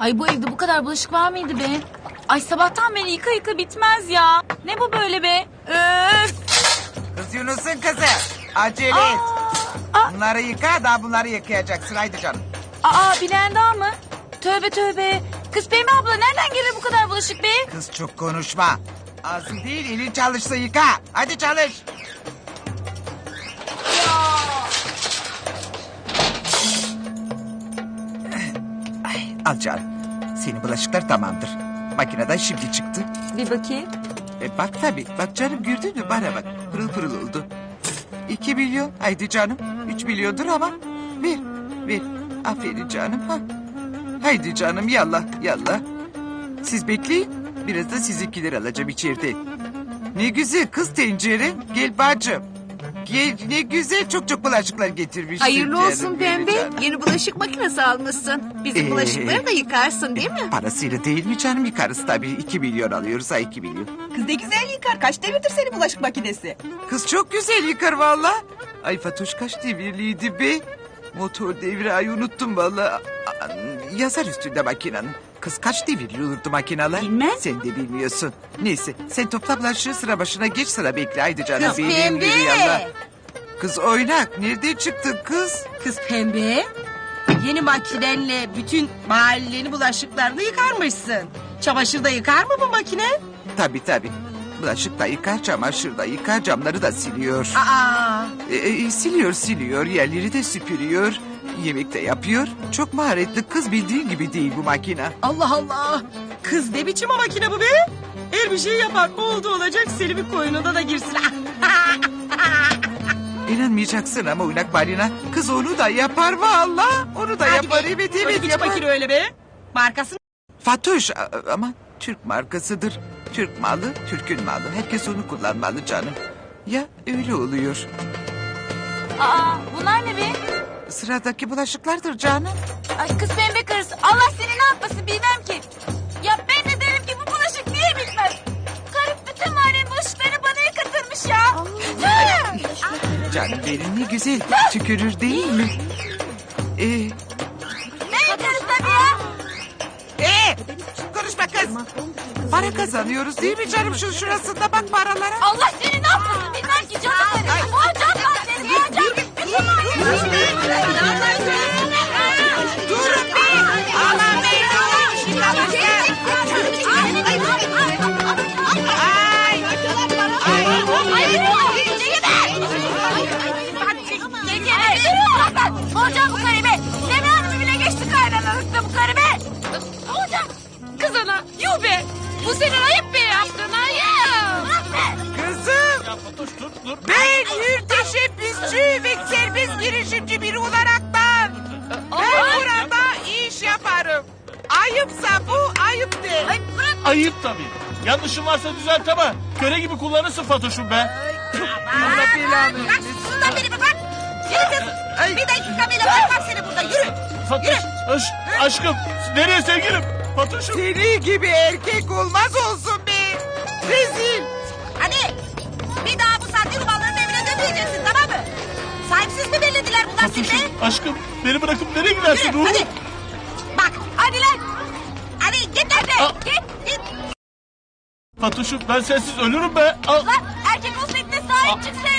Ay bu evde bu kadar bulaşık var mıydı be? Ay sabahtan beri yıka yıka bitmez ya. Ne bu böyle be? Öf. Kız Yunus'un kızı. Acele et. Aa. Bunları yıka daha bunları yıkayacaksın. Haydi canım. Aa bilen daha mı? Tövbe tövbe. Kız Pembe abla nereden gelir bu kadar bulaşık be? Kız çok konuşma. Ağzın değil elin çalışsa yıka. Hadi çalış. Al canım. Senin bulaşıklar tamamdır. Makineden şimdi çıktı. Bir bakayım. E bak tabii. Bak canım gördün mü? Bana bak. Pırıl pırıl oldu. İki milyon. Haydi canım. Üç milyondur ama. Ver. Ver. Aferin canım. Ha. Haydi canım yallah yallah. Siz bekleyin. Biraz da sizinkileri alacağım içeride. Ne güzel kız tencere. Gel bacım. Gel ne güzel çok çok bulaşıklar getirmişsin. Hayırlı canım olsun Pembe. canım. Yeni bulaşık makinesi almışsın. Bizim Ee, bulaşıkları da yıkarsın değil mi? Parasıyla değil mi canım yıkarız tabii. iki milyon alıyoruz ha iki milyon. Kız ne güzel yıkar. Kaç devirdir seni bulaşık makinesi? Kız çok güzel yıkar valla. Ay Fatoş kaç devirliydi be? Motor devri ay unuttum valla. Aa, Yazar üstünde makinenin. Kız kaç devirli olurdu makineler? Bilmem. Sen de bilmiyorsun. Neyse sen topla bulaşığı sıra başına geç sıra bekle. Haydi canım. Kız benim Pembe. yürü yallah. Kız oynak nereden çıktın kız? Kız pembe. Yeni makinenle bütün mahallenin bulaşıklarını yıkarmışsın. Çamaşır da yıkar mı bu makine? Tabii tabii. Bulaşık da yıkar, çamaşır da yıkar, camları da siliyor. Aa, E, e, siliyor siliyor, yerleri de süpürüyor. Yemek de yapıyor. Çok maharetli kız bildiğin gibi değil bu makine. Allah Allah. Kız ne biçim o makine bu be? Her bir şey yapar. Oldu olacak Selim'in koynuna da girsin. İnanmayacaksın ama uynak balina. Kız onu da yapar valla. Onu da yapar evet Öyle evet biçim yapar. makine öyle be. Markası Fatoş a- ama Türk markasıdır. Türk malı, Türk'ün malı. Herkes onu kullanmalı canım. Ya öyle oluyor. Aa bunlar ne be? Sıradaki bulaşıklardır canım. Ay kız Pembe karısı. Allah seni ne yapmasın bilmem ki. Ya ben de derim ki bu bulaşık niye bitmez? Karı bütün mahallenin bulaşıklarını bana yıkatırmış ya. Canım benim ne güzel tükürür değil mi? Kazanıyoruz değil mi canım şu şurasında bak paralara. Allah seni ne yapmasın bilmem ki canım benim. Boğacağım ben seni boğacağım. Durun be. Ay. Hocam bu karı be. Semih Hanım'ı bile geçti kaynanalıkta bu karı be. Hocam. Kız ana. Yuh be. Bu senin ayıp be yaptın ayıp. Kızım. Ben müteşebbisçi ve serbest girişimci biri olaraktan. Ben burada iş yaparım. Ayıpsa bu ayıp de. Ay bırak. Ayıp tabii. Yanlışın varsa düzelt ama köre gibi kullanırsın Fatoş'um be. Allah belanı. Şuradan beni bak. Yürü kız. Ay. Bir dakika bile bırakmam seni burada yürü. Fatoş, aş, aşkım nereye sevgilim? Fatoş'um. Seni gibi erkek olmaz olsun be. Rezil. Hadi. Bir daha bu saatte rumanların evine dönmeyeceksin tamam mı? Sahipsiz mi bellediler bunlar seni be? Fatoş'um, aşkım beni bırakıp nereye gidersin Yürü ruhum? hadi. Bak hadi lan. Hadi git hadi. Aa. Git git. Fatoş'um ben sensiz ölürüm be. Al. Lan erkek olsaydın da sahip çıksaydın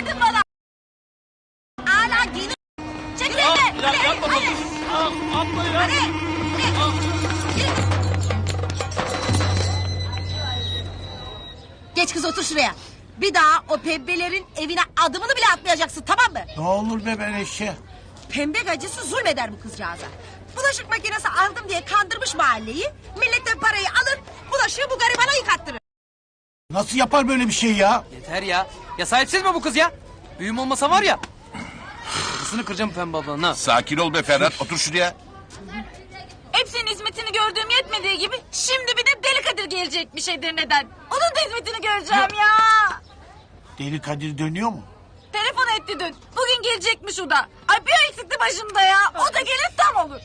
Geç kız otur şuraya. Bir daha o pembelerin evine adımını bile atmayacaksın tamam mı? Ne olur be ben eşe. Pembe gacısı zulmeder bu kızcağıza. Bulaşık makinesi aldım diye kandırmış mahalleyi. Milletten parayı alır, bulaşığı bu garibana yıkattırır. Nasıl yapar böyle bir şey ya? Yeter ya. Ya sahipsiz mi bu kız ya? Büyüm olmasa var ya. Kızını kıracağım pembe ablanın ha. Sakin ol be Ferhat. Otur şuraya. Hepsinin hizmetini gördüğüm yetmediği gibi şimdi bir de Kadir gelecekmiş Edirne'den. Onun da hizmetini göreceğim ya. Deli Kadir dönüyor mu? Telefon etti dün. Bugün gelecekmiş o da. Ay bir eksikti başımda ya. O da gelir tam olur.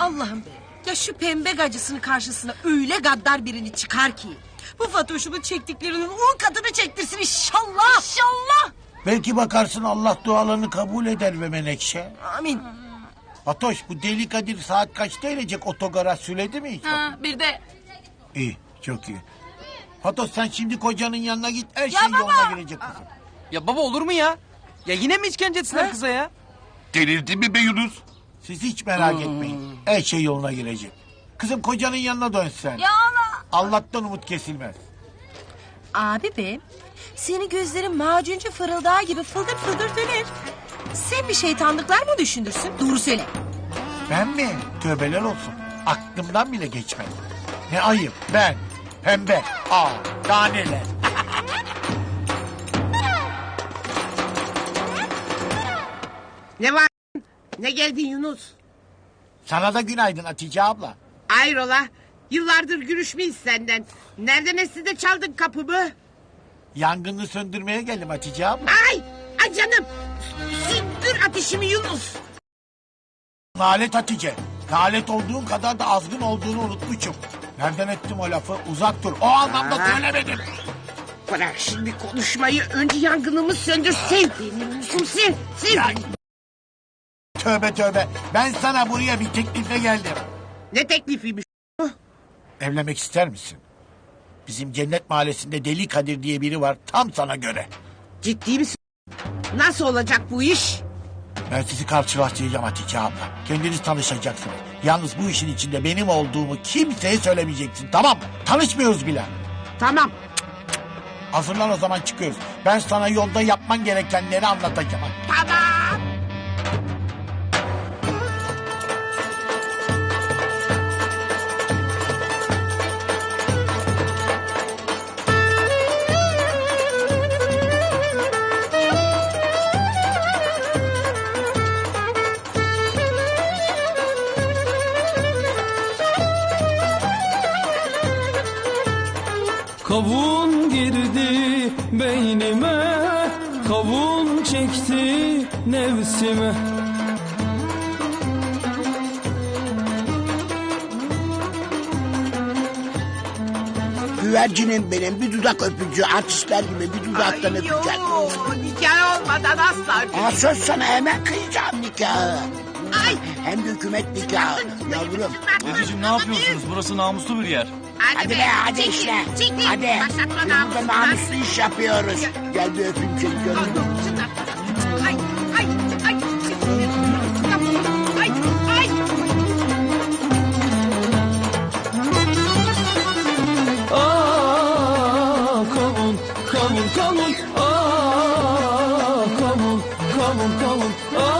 Allah'ım be. Ya şu pembe gacısının karşısına öyle gaddar birini çıkar ki. Bu Fatoş'umun çektiklerinin on katını çektirsin inşallah. İnşallah. Belki bakarsın Allah dualarını kabul eder be Menekşe. Amin. Fatoş bu deli Kadir saat kaçta inecek otogara söyledi mi hiç? Ha, bir de İyi çok iyi. Fatoş sen şimdi kocanın yanına git her şey yoluna girecek kızım. Ya baba olur mu ya? Ya yine mi işkence etsinler kıza ya? Delirdin mi be Yunus? Siz hiç merak etmeyin. Her şey yoluna girecek. Kızım kocanın yanına dön sen. ya ana. Allah'tan umut kesilmez. Abi be. Senin gözlerin macuncu fırıldağı gibi fıldır fıldır döner. Sen bir şeytanlıklar mı düşünürsün? Doğru söyle. Ben mi? Tövbeler olsun. Aklımdan bile geçmedi. Ne ayıp ben. Pembe. Aa daha neler. Ne var? Ne geldin Yunus? Sana da günaydın Hatice abla. Ayrola. Yıllardır görüşmeyiz senden. Nereden esti de çaldın kapımı? Yangını söndürmeye geldim Hatice abla. Ay! Canım! Sündür ateşimi Yunus! Nalet Hatice. Nalet olduğun kadar da azgın olduğunu unutmuşum. Nereden ettim o lafı? Uzak dur. O anlamda Aa. söylemedim. Bırak şimdi konuşmayı. Önce yangınımı söndür. Sil. Benim Yunus'um. Sil. Ya- Tövbe tövbe. Ben sana buraya bir teklifle geldim. Ne teklifiymiş? Evlenmek ister misin? Bizim cennet mahallesinde Deli Kadir diye biri var. Tam sana göre. Ciddi misin? Nasıl olacak bu iş? Ben sizi karşılaştıracağım Hatice abla. Kendiniz tanışacaksınız. Yalnız bu işin içinde benim olduğumu kimseye söylemeyeceksin. Tamam mı? Tanışmıyoruz bile. Tamam. Hazırlan o zaman çıkıyoruz. Ben sana yolda yapman gerekenleri anlatacağım. Kavun girdi beynime Kavun çekti nefsime Güvercinim benim bir dudak öpücüğü artistler gibi bir dudaktan Ay, öpecek. yoo, Nikah olmadan asla öpemem. Aa, söz sana hemen kıyacağım nikahı. Ay. Hem de hükümet nikahı yavrum. Dedeciğim ne yapıyorsunuz? Burası namuslu bir yer. Hadi be hadi çekil, işte. çekil. Hadi. Başlatma Biz burada namusunu. namuslu iş yapıyoruz. Gel bir öpeyim seni gönlüm. Ay, ay, ay. Ay, ay. Aa, kavun, kavun, kavun Aa, kavun, kavun, kavun Aa,